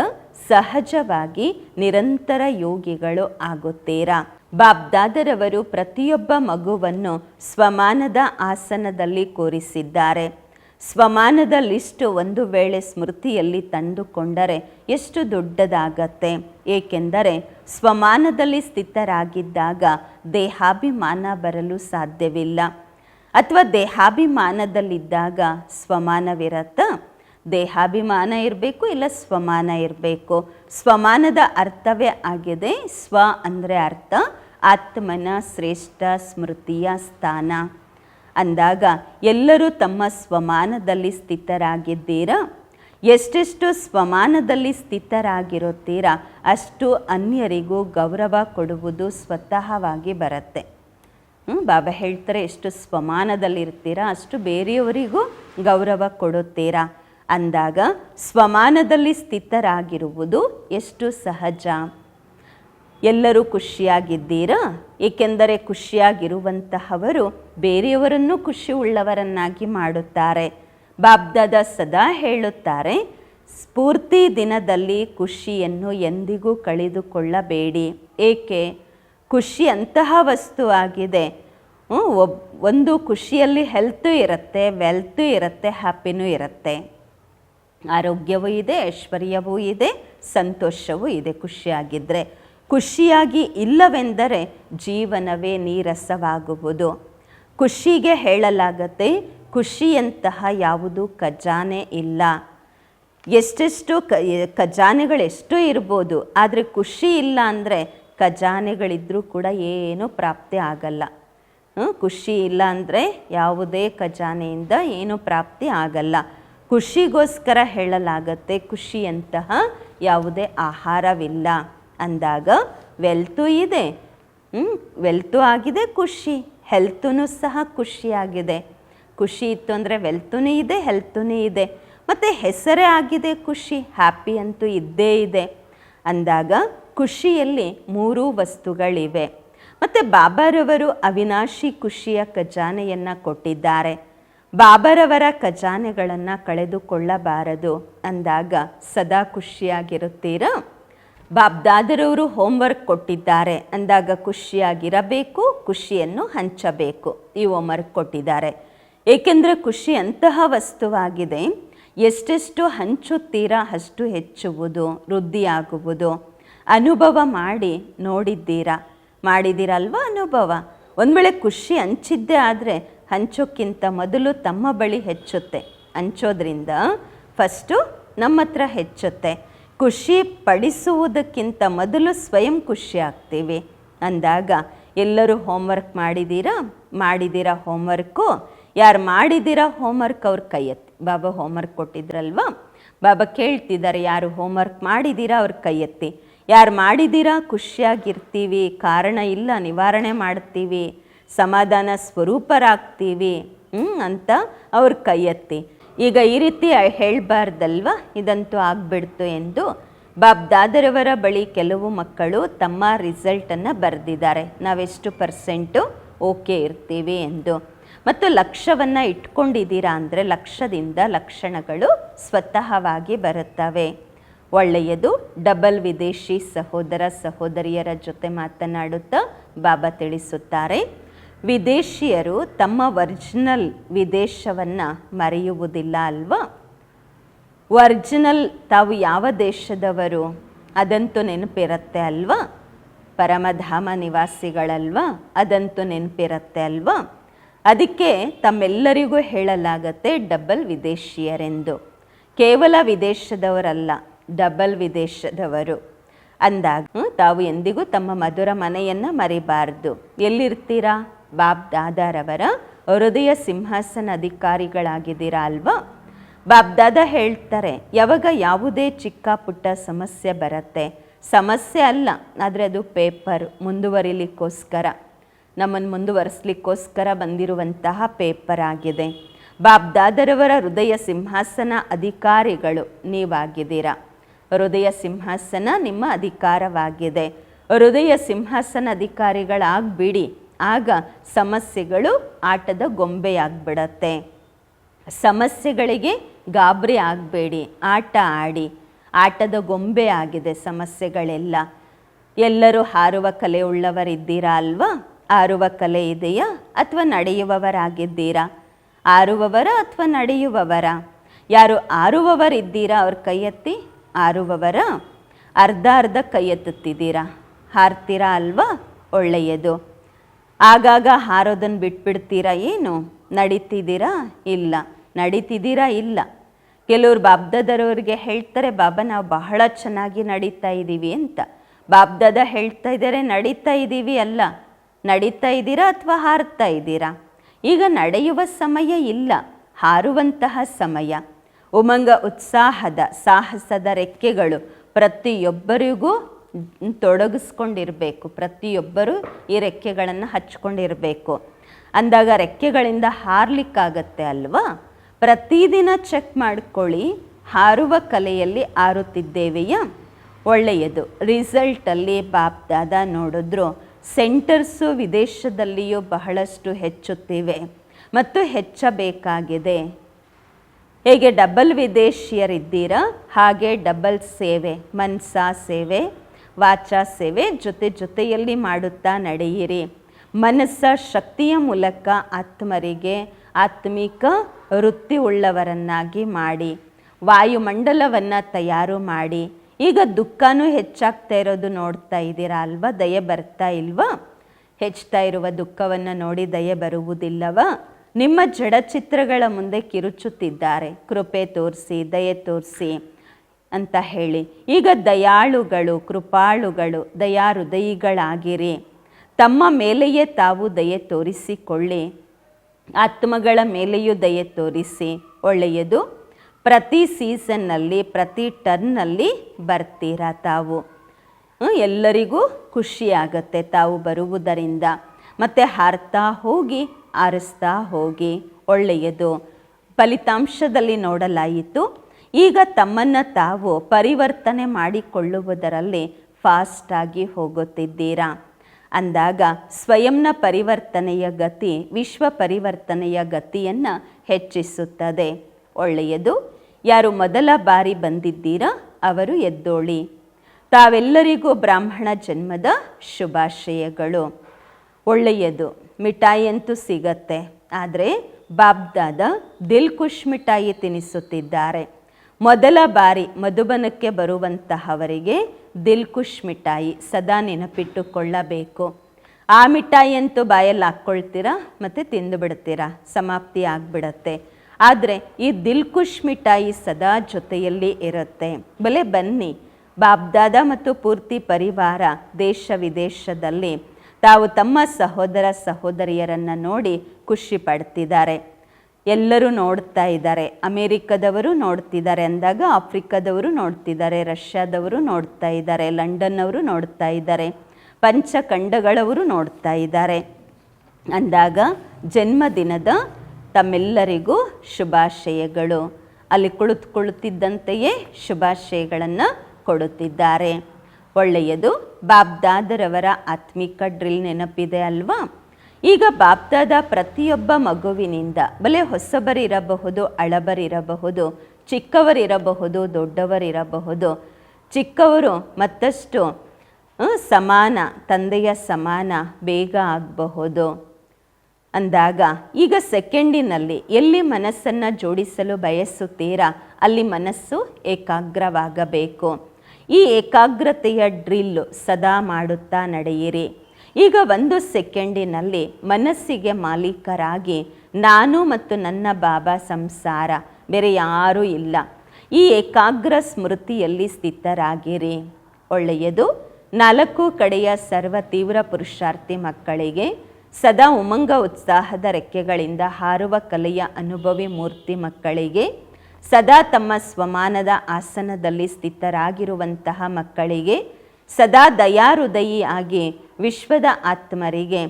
ಸಹಜವಾಗಿ ನಿರಂತರ ಯೋಗಿಗಳು ಆಗುತ್ತೀರಾ? ಬಾಬ್ದಾದರವರು ಪ್ರತಿಯೊಬ್ಬ ಮಗುವನ್ನು ಸ್ವಮಾನದ ಆಸನದಲ್ಲಿ ಕೂರಿಸಿದ್ದಾರೆ. ಸ್ವಮಾನದ ಲಿಸ್ಟ್ ಒಂದು ವೇಳೆ ಸ್ಮೃತಿಯಲ್ಲಿ ತಂದುಕೊಂಡರೆ ಎಷ್ಟು ದೊಡ್ಡದಾಗತ್ತೆ? ಏಕೆಂದರೆ ಸ್ವಮಾನದಲ್ಲಿ ಸ್ಥಿತರಾಗಿದ್ದಾಗ ದೇಹಾಭಿಮಾನ ಬರಲು ಸಾಧ್ಯವಿಲ್ಲ. ಅಥವಾ ದೇಹಾಭಿಮಾನದಲ್ಲಿದ್ದಾಗ ಸ್ವಮಾನವಿರತ್ತ ದೇಹಾಭಿಮಾನ ಇರಬೇಕು ಇಲ್ಲ ಸ್ವಮಾನ ಇರಬೇಕು? ಸ್ವಮಾನದ ಅರ್ಥವೇ ಆಗಿದೆ ಸ್ವ ಅಂದರೆ ಅರ್ಥ, ಆತ್ಮನ ಶ್ರೇಷ್ಠ ಸ್ಮೃತಿಯ ಸ್ಥಾನ. ಅಂದಾಗ, ಎಲ್ಲರೂ ತಮ್ಮ ಸ್ವಮಾನದಲ್ಲಿ ಸ್ಥಿತರಾಗಿದ್ದೀರಾ? ಎಷ್ಟೆಷ್ಟು ಸ್ವಮಾನದಲ್ಲಿ ಸ್ಥಿತರಾಗಿರುತ್ತೀರಾ? ಅಷ್ಟು ಅನ್ಯರಿಗೂ ಗೌರವ ಕೊಡುವುದು ಸ್ವತಃವಾಗಿ ಬರುತ್ತೆ. ಹ್ಞೂ ಬಾಬಾ ಹೇಳ್ತಾರೆ, ಎಷ್ಟು ಸ್ವಮಾನದಲ್ಲಿರ್ತೀರಾ, ಅಷ್ಟು ಬೇರೆಯವರಿಗೂ ಗೌರವ ಕೊಡುತ್ತೀರಾ? ಅಂದಾಗ, ಸ್ವಮಾನದಲ್ಲಿ ಸ್ಥಿತರಾಗಿರುವುದು ಎಷ್ಟು ಸಹಜ? ಎಲ್ಲರೂ ಖುಷಿಯಾಗಿದ್ದೀರಾ? ಏಕೆಂದರೆ ಖುಷಿಯಾಗಿರುವಂತಹವರು ಬೇರೆಯವರನ್ನು ಖುಷಿ ಉಳ್ಳವರನ್ನಾಗಿ ಮಾಡುತ್ತಾರೆ. ಬಾಬ್ದಾದ ಸದಾ ಹೇಳುತ್ತಾರೆ, ಸ್ಫೂರ್ತಿ ದಿನದಲ್ಲಿ ಖುಷಿಯನ್ನು ಎಂದಿಗೂ ಕಳೆದುಕೊಳ್ಳಬೇಡಿ. ಏಕೆ? ಖುಷಿ ಅಂತಹ ವಸ್ತು ಆಗಿದೆ. ಒಬ್, ಒಂದು ಖುಷಿಯಲ್ಲಿ ಹೆಲ್ತು ಇರುತ್ತೆ, ವೆಲ್ತು ಇರುತ್ತೆ, ಹ್ಯಾಪಿನೂ ಇರುತ್ತೆ. ಆರೋಗ್ಯವೂ ಇದೆ, ಐಶ್ವರ್ಯವೂ ಇದೆ, ಸಂತೋಷವೂ ಇದೆ ಖುಷಿಯಾಗಿದ್ದರೆ ಖುಷಿಯಾಗಿ ಇಲ್ಲವೆಂದರೆ ಜೀವನವೇ ನೀರಸವಾಗುವುದು. ಖುಷಿಗೆ ಹೇಳಲಾಗತ್ತೆ, ಖುಷಿಯಂತಹ ಯಾವುದು ಖಜಾನೆ ಇಲ್ಲ. ಎಷ್ಟೆಷ್ಟು ಕ, ಖಜಾನೆಗಳೆಷ್ಟು ಇರ್ಬೋದು, ಆದರೆ ಖುಷಿ ಇಲ್ಲ ಅಂದರೆ ಖಜಾನೆಗಳಿದ್ದರೂ ಕೂಡ ಏನೂ ಪ್ರಾಪ್ತಿ ಆಗಲ್ಲ. ಖುಷಿ ಇಲ್ಲ ಅಂದರೆ ಯಾವುದೇ ಖಜಾನೆಯಿಂದ ಏನೂ ಪ್ರಾಪ್ತಿ ಆಗಲ್ಲ. ಖುಷಿಗೋಸ್ಕರ ಹೇಳಲಾಗತ್ತೆ, ಖುಷಿಯಂತಹ ಯಾವುದೇ ಆಹಾರವಿಲ್ಲ. ಅಂದಾಗ ವೆಲ್ತು ಇದೆ. ವೆಲ್ತು ಆಗಿದೆ, ಖುಷಿ. ಹೆಲ್ತೂ ಸಹ ಖುಷಿಯಾಗಿದೆ ಖುಷಿ ಇತ್ತು ಅಂದರೆ ವೆಲ್ತೂ ಇದೆ ಹೆಲ್ತೂ ಇದೆ. ಮತ್ತು ಹೆಸರೇ ಆಗಿದೆ, ಖುಷಿ. ಹ್ಯಾಪಿ ಅಂತೂ ಇದ್ದೇ ಇದೆ. ಅಂದಾಗ ಖುಷಿಯಲ್ಲಿ ಮೂರೂ ವಸ್ತುಗಳಿವೆ. ಮತ್ತು ಬಾಬಾರವರು ಅವಿನಾಶಿ ಖುಷಿಯ ಖಜಾನೆಯನ್ನು ಕೊಟ್ಟಿದ್ದಾರೆ. ಬಾಬರವರ ಖಜಾನೆಗಳನ್ನು ಕಳೆದುಕೊಳ್ಳಬಾರದು. ಅಂದಾಗ ಸದಾ ಖುಷಿಯಾಗಿರುತ್ತೀರಾ? ಬಾಬ್ದಾದರವರು ಹೋಮ್ವರ್ಕ್ ಕೊಟ್ಟಿದ್ದಾರೆ. ಅಂದಾಗ ಖುಷಿಯಾಗಿರಬೇಕು, ಖುಷಿಯನ್ನು ಹಂಚಬೇಕು. ಈ ಹೋಮ್ವರ್ಕ್ ಕೊಟ್ಟಿದ್ದಾರೆ. ಏಕೆಂದರೆ ಖುಷಿ ಅಂತಹ ವಸ್ತುವಾಗಿದೆ. ಎಷ್ಟೆಷ್ಟು ಹಂಚುತ್ತೀರಾ ಅಷ್ಟು ಹೆಚ್ಚುವುದು, ವೃದ್ಧಿಯಾಗುವುದು. ಅನುಭವ ಮಾಡಿ ನೋಡಿದ್ದೀರಾ? ಮಾಡಿದ್ದೀರಲ್ವ ಅನುಭವ? ಒಂದು ವೇಳೆ ಖುಷಿ ಹಂಚಿದ್ದೇ ಆದರೆ ಹಂಚೋಕ್ಕಿಂತ ಮೊದಲು ತಮ್ಮ ಬಳಿ ಹೆಚ್ಚುತ್ತೆ. ಹಂಚೋದ್ರಿಂದ ಫಸ್ಟು ನಮ್ಮ ಹತ್ರ ಹೆಚ್ಚುತ್ತೆ. ಖುಷಿ ಪಡಿಸುವುದಕ್ಕಿಂತ ಮೊದಲು ಸ್ವಯಂ ಖುಷಿ ಆಗ್ತೀವಿ. ಅಂದಾಗ, ಎಲ್ಲರೂ ಹೋಮ್ವರ್ಕ್ ಮಾಡಿದ್ದೀರಾ ಮಾಡಿದ್ದೀರಾ ಹೋಮ್ವರ್ಕು ಯಾರು ಮಾಡಿದ್ದೀರಾ ಹೋಮ್ವರ್ಕ್ ಅವ್ರ ಕೈ ಎತ್ತಿ ಬಾಬಾ ಹೋಮ್ವರ್ಕ್ ಕೊಟ್ಟಿದ್ರಲ್ವಾ? ಬಾಬಾ ಕೇಳ್ತಿದ್ದಾರೆ, ಯಾರು ಹೋಮ್ವರ್ಕ್ ಮಾಡಿದ್ದೀರಾ ಅವ್ರ ಕೈ ಎತ್ತಿ ಯಾರು ಮಾಡಿದ್ದೀರಾ ಖುಷಿಯಾಗಿರ್ತೀವಿ, ಕಾರಣ ಇಲ್ಲ, ನಿವಾರಣೆ ಮಾಡ್ತೀವಿ, ಸಮಾಧಾನ ಸ್ವರೂಪರಾಗ್ತೀವಿ ಅಂತ ಅವ್ರ ಕೈ ಎತ್ತಿ ಈಗ ಈ ರೀತಿ ಹೇಳಬಾರ್ದಲ್ವ? ಇದಂತೂ ಆಗ್ಬಿಡ್ತು ಎಂದು ಬಾಬ್ ದಾದರವರ ಬಳಿ ಕೆಲವು ಮಕ್ಕಳು ತಮ್ಮ ರಿಸಲ್ಟನ್ನು ಬರೆದಿದ್ದಾರೆ. ನಾವೆಷ್ಟು ಪರ್ಸೆಂಟು ಓಕೆ ಇರ್ತೀವಿ ಎಂದು. ಮತ್ತು ಲಕ್ಷ್ಯವನ್ನು ಇಟ್ಕೊಂಡಿದ್ದೀರಾ ಅಂದರೆ ಲಕ್ಷ್ಯದಿಂದ ಲಕ್ಷಣಗಳು ಸ್ವತಃವಾಗಿ ಬರುತ್ತವೆ. ಒಳ್ಳೆಯದು, ಡಬಲ್ ವಿದೇಶಿ ಸಹೋದರ ಸಹೋದರಿಯರ ಜೊತೆ ಮಾತನಾಡುತ್ತಾ ಬಾಬಾ ತಿಳಿಸುತ್ತಾರೆ. ವಿದೇಶಿಯರು ತಮ್ಮ ಒರಿಜಿನಲ್ ವಿದೇಶವನ್ನು ಮರೆಯುವುದಿಲ್ಲ ಅಲ್ವಾ? ಒರಿಜಿನಲ್ ತಾವು ಯಾವ ದೇಶದವರು ಅದಂತೂ ನೆನಪಿರುತ್ತೆ ಅಲ್ವಾ? ಪರಮಧಾಮ ನಿವಾಸಿಗಳಲ್ವಾ? ಅದಂತೂ ನೆನಪಿರುತ್ತೆ ಅಲ್ವಾ? ಅದಕ್ಕೆ ತಮ್ಮೆಲ್ಲರಿಗೂ ಹೇಳಲಾಗತ್ತೆ ಡಬಲ್ ವಿದೇಶಿಯರೆಂದು. ಕೇವಲ ವಿದೇಶದವರಲ್ಲ ಡಬಲ್ ವಿದೇಶದವರು. ಅಂದಾಗ ತಾವು ಎಂದಿಗೂ ತಮ್ಮ ಮಧುರ ಮನೆಯನ್ನು ಮರಿಬಾರ್ದು. ಎಲ್ಲಿರ್ತೀರಾ? ಬಾಬ್ ದಾದಾರವರ ಹೃದಯ ಸಿಂಹಾಸನ ಅಧಿಕಾರಿಗಳಾಗಿದ್ದೀರಾ ಅಲ್ವಾ? ಬಾಬ್ದಾದ ಹೇಳ್ತಾರೆ, ಯಾವಾಗ ಯಾವುದೇ ಚಿಕ್ಕ ಪುಟ್ಟ ಸಮಸ್ಯೆ ಬರುತ್ತೆ. ಸಮಸ್ಯೆ ಅಲ್ಲ, ಆದರೆ ಅದು ಪೇಪರ್ ಮುಂದುವರಿಲಿಕ್ಕೋಸ್ಕರ. ನಮ್ಮನ್ನು ಮುಂದುವರಿಸ್ಲಿಕ್ಕೋಸ್ಕರ ಬಂದಿರುವಂತಹ ಪೇಪರ್ ಆಗಿದೆ. ಬಾಬ್ದಾದರವರ ಹೃದಯ ಸಿಂಹಾಸನ ಅಧಿಕಾರಿಗಳು ನೀವಾಗಿದ್ದೀರಾ? ಹೃದಯ ಸಿಂಹಾಸನ ನಿಮ್ಮ ಅಧಿಕಾರವಾಗಿದೆ. ಹೃದಯ ಸಿಂಹಾಸನ ಅಧಿಕಾರಿಗಳಾಗ್ಬಿಡಿ. ಆಗ ಸಮಸ್ಯೆಗಳು ಆಟದ ಗೊಂಬೆಯಾಗ್ಬಿಡತ್ತೆ. ಸಮಸ್ಯೆಗಳಿಗೆ ಗಾಬರಿ ಆಗಬೇಡಿ, ಆಟ ಆಡಿ. ಆಟದ ಗೊಂಬೆ ಆಗಿದೆ ಸಮಸ್ಯೆಗಳೆಲ್ಲ. ಎಲ್ಲರೂ ಹಾರುವ ಕಲೆ ಉಳ್ಳವರಿದ್ದೀರಾ ಅಲ್ವಾ? ಆರುವ ಕಲೆ ಇದೆಯಾ ಅಥವಾ ನಡೆಯುವವರಾಗಿದ್ದೀರಾ? ಆರುವವರ ಅಥವಾ ನಡೆಯುವವರ? ಯಾರು ಆರುವವರಿದ್ದೀರಾ ಅವ್ರ ಕೈ ಎತ್ತಿ ಆರುವವರ ಅರ್ಧ ಅರ್ಧ ಕೈ ಎತ್ತುತ್ತಿದ್ದೀರಾ ಹಾರ್ತೀರಾ ಅಲ್ವಾ? ಒಳ್ಳೆಯದು. ಆಗಾಗ ಹಾರೋದನ್ನು ಬಿಟ್ಬಿಡ್ತೀರಾ ಏನು? ನಡೀತಿದ್ದೀರಾ? ಇಲ್ಲ. ನಡೀತಿದ್ದೀರಾ? ಇಲ್ಲ. ಕೆಲವರು ಬಾಬ್ದಾದರವ್ರಿಗೆ ಹೇಳ್ತಾರೆ, ಬಾಬಾ, ನಾವು ಬಹಳ ಚೆನ್ನಾಗಿ ನಡೀತಾ ಇದ್ದೀವಿ ಅಂತ. ಬಾಬ್ದಾದ ಹೇಳ್ತಾ ಇದ್ದಾರೆ, ನಡೀತಾ ಇದ್ದೀವಿ ಅಲ್ಲ. ನಡೀತಾ ಇದ್ದೀರಾ ಅಥವಾ ಹಾರ್ತಾ ಇದ್ದೀರಾ? ಈಗ ನಡೆಯುವ ಸಮಯ ಇಲ್ಲ. ಹಾರುವಂತಹ ಸಮಯ. ಉಮಂಗ, ಉತ್ಸಾಹದ, ಸಾಹಸದ ರೆಕ್ಕೆಗಳು ಪ್ರತಿಯೊಬ್ಬರಿಗೂ ತೊಡಗಿಸ್ಕೊಂಡಿರಬೇಕು. ಪ್ರತಿಯೊಬ್ಬರು ಈ ರೆಕ್ಕೆಗಳನ್ನು ಹಚ್ಕೊಂಡಿರಬೇಕು. ಅಂದಾಗ ರೆಕ್ಕೆಗಳಿಂದ ಹಾರಲಿಕ್ಕಾಗತ್ತೆ ಅಲ್ವಾ? ಪ್ರತಿದಿನ ಚೆಕ್ ಮಾಡಿಕೊಳ್ಳಿ, ಹಾರುವ ಕಲೆಯಲ್ಲಿ ಹಾರುತ್ತಿದ್ದೇವೆಯಾ ಒಳ್ಳೆಯದು. ರಿಸಲ್ಟಲ್ಲಿ ಬಾಪ್ದಾದ ನೋಡಿದ್ರು, ಸೆಂಟರ್ಸು ವಿದೇಶದಲ್ಲಿಯೂ ಬಹಳಷ್ಟು ಹೆಚ್ಚುತ್ತಿವೆ ಮತ್ತು ಹೆಚ್ಚಬೇಕಾಗಿದೆ. ಹೇಗೆ ಡಬಲ್ ವಿದೇಶಿಯರಿದ್ದೀರಾ? ಹಾಗೆ ಡಬಲ್ ಸೇವೆ, ಮನ್ಸಾ ಸೇವೆ ವಾಚಾ ಸೇವೆ ಜೊತೆ ಜೊತೆಯಲ್ಲಿ ಮಾಡುತ್ತಾ ನಡೆಯಿರಿ. ಮನಸ್ಸ ಶಕ್ತಿಯ ಮೂಲಕ ಆತ್ಮರಿಗೆ ಆತ್ಮಿಕ ವೃತ್ತಿ ಉಳ್ಳವರನ್ನಾಗಿ ಮಾಡಿ. ವಾಯುಮಂಡಲವನ್ನು ತಯಾರು ಮಾಡಿ. ಈಗ ದುಃಖನೂ ಹೆಚ್ಚಾಗ್ತಾ ಇರೋದು ನೋಡ್ತಾ ಇದ್ದೀರಾ ಅಲ್ವಾ? ದಯೆ ಬರ್ತಾ ಇಲ್ವಾ? ಹೆಚ್ಚುತ್ತಾ ಇರುವ ದುಃಖವನ್ನು ನೋಡಿ ದಯೆ ಬರುವುದಿಲ್ಲವ? ನಿಮ್ಮ ಜಡಚಿತ್ರಗಳ ಮುಂದೆ ಕಿರುಚುತ್ತಿದ್ದಾರೆ. ಕೃಪೆ ತೋರಿಸಿ, ದಯೆ ತೋರಿಸಿ. ಅಂತ ಹೇಳಿ. ಈಗ ದಯಾಳುಗಳು, ಕೃಪಾಳುಗಳು ದಯಾ ಹೃದಯಿಗಳಾಗಿರಿ ತಮ್ಮ ಮೇಲೆಯೇ ತಾವು ದಯೆ ತೋರಿಸಿಕೊಳ್ಳಿ. ಆತ್ಮಗಳ ಮೇಲೆಯೂ ದಯೆ ತೋರಿಸಿ. ಒಳ್ಳೆಯದು, ಪ್ರತಿ ಸೀಸನ್ನಲ್ಲಿ, ಪ್ರತಿ ಟರ್ನಲ್ಲಿ ಬರ್ತೀರಾ ತಾವು? ಎಲ್ಲರಿಗೂ ಖುಷಿಯಾಗತ್ತೆ ತಾವು ಬರುವುದರಿಂದ. ಮತ್ತು ಹಾರ್ತಾ ಹೋಗಿ, ಆರಿಸ್ತಾ ಹೋಗಿ. ಒಳ್ಳೆಯದು. ಫಲಿತಾಂಶದಲ್ಲಿ ನೋಡಲಾಯಿತು. ಈಗ ತಮ್ಮನ್ನು ತಾವು ಪರಿವರ್ತನೆ ಮಾಡಿಕೊಳ್ಳುವುದರಲ್ಲಿ ಫಾಸ್ಟಾಗಿ ಹೋಗುತ್ತಿದ್ದೀರಾ? ಅಂದಾಗ ಸ್ವಯಂನ ಪರಿವರ್ತನೆಯ ಗತಿ ವಿಶ್ವ ಪರಿವರ್ತನೆಯ ಗತಿಯನ್ನು ಹೆಚ್ಚಿಸುತ್ತದೆ. ಒಳ್ಳೆಯದು. ಯಾರು ಮೊದಲ ಬಾರಿ ಬಂದಿದ್ದೀರಾ? ಅವರು ಎದ್ದೋಳಿ. ತಾವೆಲ್ಲರಿಗೂ ಬ್ರಾಹ್ಮಣ ಜನ್ಮದ ಶುಭಾಶಯಗಳು. ಒಳ್ಳೆಯದು. ಮಿಠಾಯಿಯಂತೂ ಸಿಗತ್ತೆ. ಆದರೆ ಬಾಬ್ದಾದ ದಿಲ್ ಖುಷ್ ಮಿಠಾಯಿ ತಿನ್ನಿಸುತ್ತಿದ್ದಾರೆ ಮೊದಲ ಬಾರಿ ಮಧುಬನಕ್ಕೆ ಬರುವಂತಹವರಿಗೆ ದಿಲ್ಕುಶ್ ಮಿಠಾಯಿ ಸದಾ ನೆನಪಿಟ್ಟುಕೊಳ್ಳಬೇಕು. ಆ ಮಿಠಾಯಿ ಅಂತೂ ಬಾಯಲ್ಲಿ ಹಾಕ್ಕೊಳ್ತೀರಾ? ಮತ್ತು ತಿಂದು ಬಿಡ್ತೀರಾ? ಸಮಾಪ್ತಿ ಆಗಿಬಿಡತ್ತೆ. ಆದರೆ ಈ ದಿಲ್ಕುಶ್ ಮಿಠಾಯಿ ಸದಾ ಜೊತೆಯಲ್ಲಿ ಇರುತ್ತೆ. ಬಲೆ ಬನ್ನಿ. ಬಾಬ್ದಾದ ಮತ್ತು ಪೂರ್ತಿ ಪರಿವಾರ ದೇಶ ವಿದೇಶದಲ್ಲಿ ತಾವು ತಮ್ಮ ಸಹೋದರ ಸಹೋದರಿಯರನ್ನು ನೋಡಿ ಖುಷಿ ಪಡ್ತಿದ್ದಾರೆ. ಎಲ್ಲರೂ ನೋಡ್ತಾ ಇದ್ದಾರೆ. ಅಮೇರಿಕದವರು ನೋಡ್ತಿದ್ದಾರೆ ಅಂದಾಗ ಆಫ್ರಿಕಾದವರು ನೋಡ್ತಿದ್ದಾರೆ. ರಷ್ಯಾದವರು ನೋಡ್ತಾ ಇದ್ದಾರೆ. ಲಂಡನ್ನವರು ನೋಡ್ತಾ ಇದ್ದಾರೆ. ಪಂಚಖಂಡಗಳವರು ನೋಡ್ತಾ ಇದ್ದಾರೆ. ಅಂದಾಗ ಜನ್ಮದಿನದ ತಮ್ಮೆಲ್ಲರಿಗೂ ಶುಭಾಶಯಗಳು. ಅಲ್ಲಿ ಕುಳಿತುಕೊಳ್ಳುತ್ತಿದ್ದಂತೆಯೇ ಶುಭಾಶಯಗಳನ್ನು ಕೊಡುತ್ತಿದ್ದಾರೆ. ಒಳ್ಳೆಯದು. ಬಾಬ್ದಾದರವರ ಆತ್ಮಿಕ ಡ್ರಿಲ್ ನೆನಪಿದೆ ಅಲ್ವಾ? ಈಗ ಬಾಬ್ದಾದ ಪ್ರತಿಯೊಬ್ಬ ಮಗುವಿನಿಂದ ಬಲೆ ಹೊಸಬರಿರಬಹುದು, ಅಳಬರಿರಬಹುದು, ಚಿಕ್ಕವರಿರಬಹುದು, ದೊಡ್ಡವರಿರಬಹುದು. ಚಿಕ್ಕವರು ಮತ್ತಷ್ಟು ಸಮಾನ, ತಂದೆಯ ಸಮಾನ, ಬೇಗ ಆಗಬಹುದು. ಅಂದಾಗ, ಈಗ ಸೆಕೆಂಡಿನಲ್ಲಿ ಎಲ್ಲಿ ಮನಸ್ಸನ್ನು ಜೋಡಿಸಲು ಬಯಸುತ್ತೀರಾ, ಅಲ್ಲಿ ಮನಸ್ಸು ಏಕಾಗ್ರವಾಗಬೇಕು. ಈ ಏಕಾಗ್ರತೆಯ ಡ್ರಿಲ್ಲು ಸದಾ ಮಾಡುತ್ತಾ ನಡೆಯಿರಿ. ಈಗ ಒಂದು ಸೆಕೆಂಡಿನಲ್ಲಿ ಮನಸ್ಸಿಗೆ ಮಾಲೀಕರಾಗಿ ನಾನು ಮತ್ತು ನನ್ನ ಬಾಬಾ ಸಂಸಾರ, ಬೇರೆ ಯಾರೂ ಇಲ್ಲ. ಈ ಏಕಾಗ್ರ ಸ್ಮೃತಿಯಲ್ಲಿ ಸ್ಥಿತರಾಗಿರಿ. ಒಳ್ಳೆಯದು, ನಾಲ್ಕು ಕಡೆಯ ಸರ್ವ ತೀವ್ರ ಪುರುಷಾರ್ಥಿ ಮಕ್ಕಳಿಗೆ ಸದಾ ಉಮಂಗ ಉತ್ಸಾಹದ ರೆಕ್ಕೆಗಳಿಂದ ಹಾರುವ ಕಲೆಯ ಅನುಭವಿ ಮೂರ್ತಿ ಮಕ್ಕಳಿಗೆ ಸದಾ ತಮ್ಮ ಸ್ವಮಾನದ ಆಸನದಲ್ಲಿ ಸ್ಥಿತರಾಗಿರುವಂತಹ ಮಕ್ಕಳಿಗೆ ಸದಾ ದಯಾಹೃದಯಿ ಆಗಿ ವಿಶ್ವದ ಆತ್ಮರಿಗೆ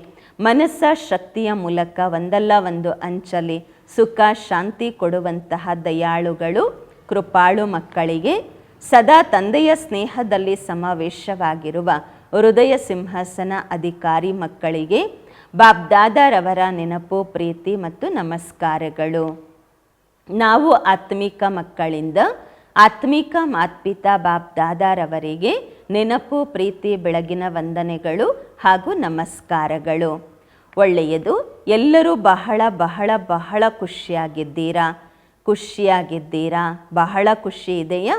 ಮನಸ್ಸ ಶಕ್ತಿಯ ಮೂಲಕ ಒಂದಲ್ಲ ಒಂದು ಅಂಚಲಿ ಸುಖ, ಶಾಂತಿ ಕೊಡುವಂತಹ ದಯಾಳುಗಳು, ಕೃಪಾಳು ಮಕ್ಕಳಿಗೆ ಸದಾ ತಂದೆಯ ಸ್ನೇಹದಲ್ಲಿ ಸಮಾವೇಶವಾಗಿರುವ ಹೃದಯ ಸಿಂಹಾಸನ ಅಧಿಕಾರಿ ಮಕ್ಕಳಿಗೆ ಬಾಬ್ದಾದರವರ ನೆನಪು, ಪ್ರೀತಿ ಮತ್ತು ನಮಸ್ಕಾರಗಳು. ನಾವು ಆತ್ಮಿಕ ಮಕ್ಕಳಿಂದ ಆತ್ಮಿಕ ಮಾತ್ಪಿತಾ ಬಾಪ್ ದಾದಾರವರಿಗೆ ನೆನಪು, ಪ್ರೀತಿ, ಬೆಳಗಿನ ವಂದನೆಗಳು ಹಾಗೂ ನಮಸ್ಕಾರಗಳು. ಒಳ್ಳೆಯದು, ಎಲ್ಲರೂ ಬಹಳ ಬಹಳ ಬಹಳ ಖುಷಿಯಾಗಿದ್ದೀರಾ? ಖುಷಿಯಾಗಿದ್ದೀರಾ? ಬಹಳ ಖುಷಿ ಇದೆಯಾ?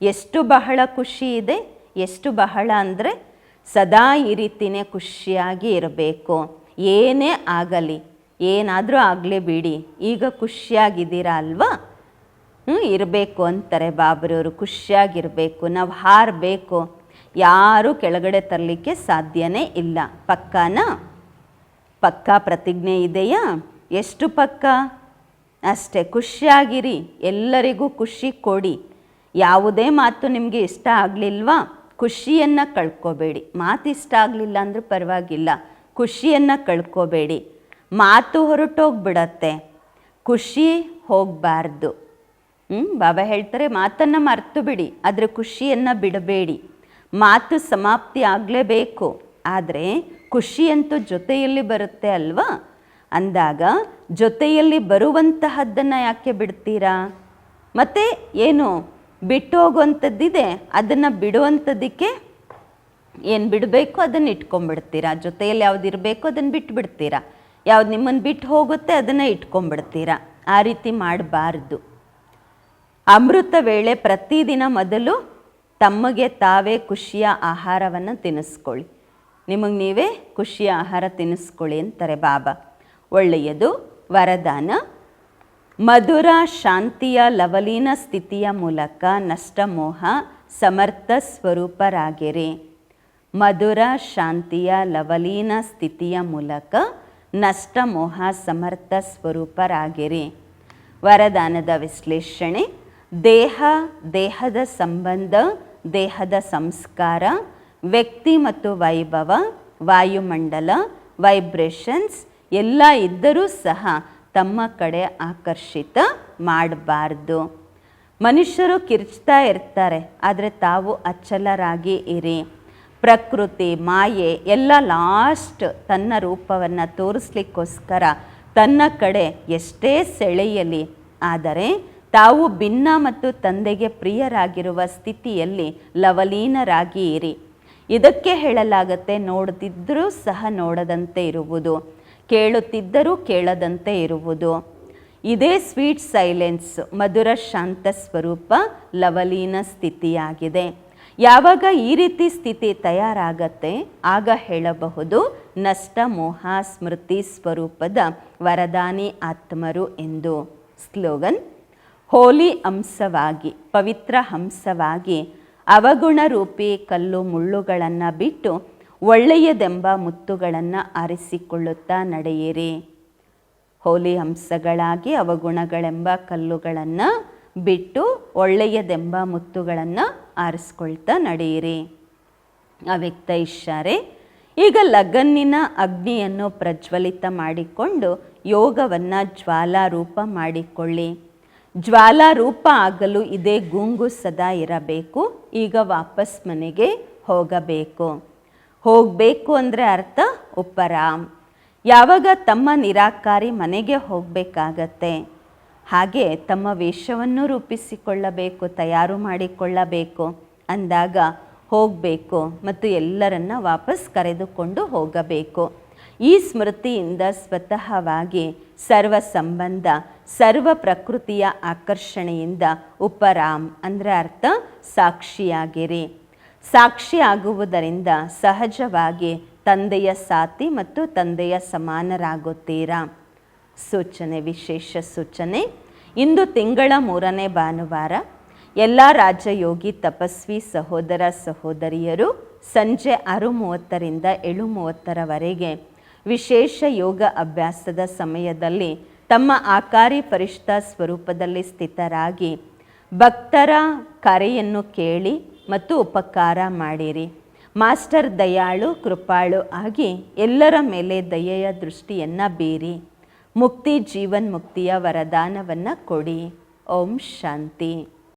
ಎಷ್ಟು ಬಹಳ ಖುಷಿ ಇದೆ? ಎಷ್ಟು ಬಹಳ ಅಂದರೆ ಸದಾ ಈ ರೀತಿನೇ ಖುಷಿಯಾಗಿ ಇರಬೇಕು. ಏನೇ ಆಗಲಿ, ಏನಾದರೂ ಆಗಲೇ ಬಿಡಿ, ಈಗ ಖುಷಿಯಾಗಿದ್ದೀರಾ ಅಲ್ವಾ? ಇರಬೇಕು ಅಂತಾರೆ ಬಾಬ್ರವರು, ಖುಷಿಯಾಗಿರಬೇಕು, ನಾವು ಹಾರಬೇಕು. ಯಾರೂ ಕೆಳಗಡೆ ತರಲಿಕ್ಕೆ ಸಾಧ್ಯನೇ ಇಲ್ಲ. ಪಕ್ಕಾನಾ? ಪಕ್ಕಾ ಪ್ರತಿಜ್ಞೆ ಇದೆಯಾ? ಎಷ್ಟು ಪಕ್ಕ? ಅಷ್ಟೇ, ಖುಷಿಯಾಗಿರಿ. ಎಲ್ಲರಿಗೂ ಖುಷಿ ಕೊಡಿ. ಯಾವುದೇ ಮಾತು ನಿಮಗೆ ಇಷ್ಟ ಆಗಲಿಲ್ವಾ? ಖುಷಿಯನ್ನು ಕಳ್ಕೊಬೇಡಿ. ಮಾತು ಇಷ್ಟ ಆಗಲಿಲ್ಲ ಅಂದರೂ ಪರವಾಗಿಲ್ಲ. ಖುಷಿಯನ್ನು ಕಳ್ಕೋಬೇಡಿ. ಮಾತು ಹೊರಟೋಗ್ಬಿಡತ್ತೆ. ಖುಷಿ ಹೋಗಬಾರ್ದು. ಹ್ಞೂ ಬಾಬಾ ಹೇಳ್ತಾರೆ, ಮಾತನ್ನು ಮರ್ತು ಬಿಡಿ ಅದರ ಖುಷಿಯನ್ನು ಬಿಡಬೇಡಿ. ಮಾತು ಸಮಾಪ್ತಿ ಆಗಲೇಬೇಕು. ಆದರೆ, ಖುಷಿಯಂತೂ ಜೊತೆಯಲ್ಲಿ ಬರುತ್ತೆ ಅಲ್ವಾ? ಅಂದಾಗ, ಜೊತೆಯಲ್ಲಿ ಬರುವಂತಹದ್ದನ್ನು ಯಾಕೆ ಬಿಡ್ತೀರಾ? ಮತ್ತು, ಏನು, ಬಿಟ್ಟು ಹೋಗುವಂಥದ್ದಿದೆ ಅದನ್ನು ಬಿಡುವಂಥದ್ದಕ್ಕೆ ಏನು ಬಿಡಬೇಕು? ಅದನ್ನು ಇಟ್ಕೊಂಡ್ಬಿಡ್ತೀರಾ? ಜೊತೆಯಲ್ಲಿ ಯಾವ್ದು ಇರಬೇಕು, ಅದನ್ನು ಬಿಟ್ಬಿಡ್ತೀರಾ? ಯಾವ್ದು ನಿಮ್ಮನ್ನು ಬಿಟ್ಟು ಹೋಗುತ್ತೆ, ಅದನ್ನು ಇಟ್ಕೊಂಡ್ಬಿಡ್ತೀರಾ? ಆ ರೀತಿ ಮಾಡಬಾರ್ದು. ಅಮೃತ ವೇಳೆ ಪ್ರತಿದಿನ ಮೊದಲು ತಮಗೆ ತಾವೇ ಖುಷಿಯ ಆಹಾರವನ್ನು ತಿನ್ನಿಸ್ಕೊಳ್ಳಿ ನಿಮಗೆ ನೀವೇ ಖುಷಿಯ ಆಹಾರ ತಿನ್ನಿಸ್ಕೊಳ್ಳಿ ಅಂತಾರೆ ಬಾಬಾ. ಒಳ್ಳೆಯದು, ವರದಾನ. ಮಧುರ, ಶಾಂತಿಯ, ಲವಲೀನ ಸ್ಥಿತಿಯ ಮೂಲಕ ನಷ್ಟಮೋಹ ಸಮರ್ಥ ಸ್ವರೂಪರಾಗಿರಿ. ಮಧುರ, ಶಾಂತಿಯ, ಲವಲೀನ ಸ್ಥಿತಿಯ ಮೂಲಕ ನಷ್ಟಮೋಹ ಸಮರ್ಥ ಸ್ವರೂಪರಾಗಿರಿ. ವರದಾನದ ವಿಶ್ಲೇಷಣೆ ದೇಹ, ದೇಹದ ಸಂಬಂಧ, ದೇಹದ ಸಂಸ್ಕಾರ, ವ್ಯಕ್ತಿ ಮತ್ತು ವೈಭವ, ವಾಯುಮಂಡಲ ವೈಬ್ರೇಷನ್ಸ್ ಎಲ್ಲ ಇದ್ದರೂ ಸಹ ತಮ್ಮ ಕಡೆ ಆಕರ್ಷಿತ ಮಾಡಬಾರ್ದು. ಮನುಷ್ಯರು ಕಿರ್ಚ್ತಾ ಇರ್ತಾರೆ, ಆದರೆ ತಾವು ಅಚ್ಚಲರಾಗಿ ಇರಿ. ಪ್ರಕೃತಿ, ಮಾಯೆ ಎಲ್ಲ ಲಾಸ್ಟ್ ತನ್ನ ರೂಪವನ್ನು ತೋರಿಸ್ಲಿಕ್ಕೋಸ್ಕರ ತನ್ನ ಕಡೆ ಎಷ್ಟೇ ಸೆಳೆಯಲಿ, ಆದರೆ ತಾವು ಭಿನ್ನ ಮತ್ತು ತಂದೆಗೆ ಪ್ರಿಯರಾಗಿರುವ ಸ್ಥಿತಿಯಲ್ಲಿ ಲವಲೀನರಾಗಿ ಇರಿ. ಇದಕ್ಕೆ ಹೇಳಲಾಗತ್ತೆ ನೋಡುತ್ತಿದ್ದರೂ ಸಹ ನೋಡದಂತೆ ಇರುವುದು. ಕೇಳುತ್ತಿದ್ದರೂ ಕೇಳದಂತೆ ಇರುವುದು. ಇದೇ ಸ್ವೀಟ್ ಸೈಲೆನ್ಸ್, ಮಧುರ ಶಾಂತ ಸ್ವರೂಪ ಲವಲೀನ ಸ್ಥಿತಿಯಾಗಿದೆ. ಯಾವಾಗ ಈ ರೀತಿ ಸ್ಥಿತಿ ತಯಾರಾಗತ್ತೆ, ಆಗ ಹೇಳಬಹುದು, ನಷ್ಟ ಮೋಹ ಸ್ಮೃತಿ ಸ್ವರೂಪದ ವರದಾನಿ ಆತ್ಮರು ಎಂದು. ಸ್ಲೋಗನ್ ಹೋಲಿ ಹಂಸವಾಗಿ ಪವಿತ್ರ ಹಂಸವಾಗಿ ಅವಗುಣ ರೂಪಿ ಕಲ್ಲು ಮುಳ್ಳುಗಳನ್ನು ಬಿಟ್ಟು ಒಳ್ಳೆಯದೆಂಬ ಮುತ್ತುಗಳನ್ನು ಆರಿಸಿಕೊಳ್ಳುತ್ತಾ ನಡೆಯಿರಿ. ಹೋಲಿ ಹಂಸಗಳಾಗಿ ಅವಗುಣಗಳೆಂಬ ಕಲ್ಲುಗಳನ್ನು ಬಿಟ್ಟು ಒಳ್ಳೆಯದೆಂಬ ಮುತ್ತುಗಳನ್ನು ಆರಿಸ್ಕೊಳ್ತಾ ನಡೆಯಿರಿ. ಅವ್ಯಕ್ತ ಇಷ್ಟಾರೆ ಈಗ ಲಗನ್ನಿನ ಅಗ್ನಿಯನ್ನು ಪ್ರಜ್ವಲಿತ ಮಾಡಿಕೊಂಡು ಯೋಗವನ್ನು ಜ್ವಾಲಾರೂಪ ಮಾಡಿಕೊಳ್ಳಿ. ಜ್ವಾಲಾರೂಪ ಆಗಲು ಇದೇ ಗುಂಗು ಸದಾ ಇರಬೇಕು. ಈಗ ವಾಪಸ್ ಮನೆಗೆ ಹೋಗಬೇಕು. ಹೋಗಬೇಕು ಅಂದರೆ ಅರ್ಥ? ಉಪರಾಮ್ ಯಾವಾಗ ತಮ್ಮ ನಿರಾಕಾರಿ ಮನೆಗೆ ಹೋಗಬೇಕಾಗತ್ತೆ. ಹಾಗೆ ತಮ್ಮ ವೇಷವನ್ನು ರೂಪಿಸಿಕೊಳ್ಳಬೇಕು, ತಯಾರು ಮಾಡಿಕೊಳ್ಳಬೇಕು. ಅಂದಾಗ ಹೋಗಬೇಕು ಮತ್ತು ಎಲ್ಲರನ್ನ ವಾಪಸ್ ಕರೆದುಕೊಂಡು ಹೋಗಬೇಕು. ಈ ಸ್ಮೃತಿಯಿಂದ ಸ್ವತಃವಾಗಿ ಸರ್ವ ಸಂಬಂಧ ಸರ್ವ ಪ್ರಕೃತಿಯ ಆಕರ್ಷಣೆಯಿಂದ ಉಪರಾಮ್ ಅಂದರೆ ಅರ್ಥ ಸಾಕ್ಷಿಯಾಗಿರಿ. ಸಾಕ್ಷಿ ಆಗುವುದರಿಂದ ಸಹಜವಾಗಿ ತಂದೆಯ ಸಾತಿ ಮತ್ತು ತಂದೆಯ ಸಮಾನರಾಗುತ್ತೀರಾ? ಸೂಚನೆ, ವಿಶೇಷ ಸೂಚನೆ. ಇಂದು ತಿಂಗಳ ಮೂರನೇ ಭಾನುವಾರ ಎಲ್ಲ ರಾಜಯೋಗಿ ತಪಸ್ವಿ ಸಹೋದರ ಸಹೋದರಿಯರು ಸಂಜೆ ಆರು ಮೂವತ್ತರಿಂದ ಏಳು ಮೂವತ್ತರವರೆಗೆ ವಿಶೇಷ ಯೋಗ ಅಭ್ಯಾಸದ ಸಮಯದಲ್ಲಿ ತಮ್ಮ ಆಕಾರಿ ಪರಿಷ್ಠ ಸ್ವರೂಪದಲ್ಲಿ ಸ್ಥಿತರಾಗಿ ಭಕ್ತರ ಕರೆಯನ್ನು ಕೇಳಿ ಮತ್ತು ಉಪಕಾರ ಮಾಡಿರಿ. ಮಾಸ್ಟರ್ ದಯಾಳು, ಕೃಪಾಳು ಆಗಿ ಎಲ್ಲರ ಮೇಲೆ ದಯೆಯ ದೃಷ್ಟಿಯನ್ನು ಬೀರಿ. ಮುಕ್ತಿ ಜೀವನ್ ಮುಕ್ತಿಯ ವರದಾನವನ್ನು ಕೊಡಿ. ಓಂ ಶಾಂತಿ.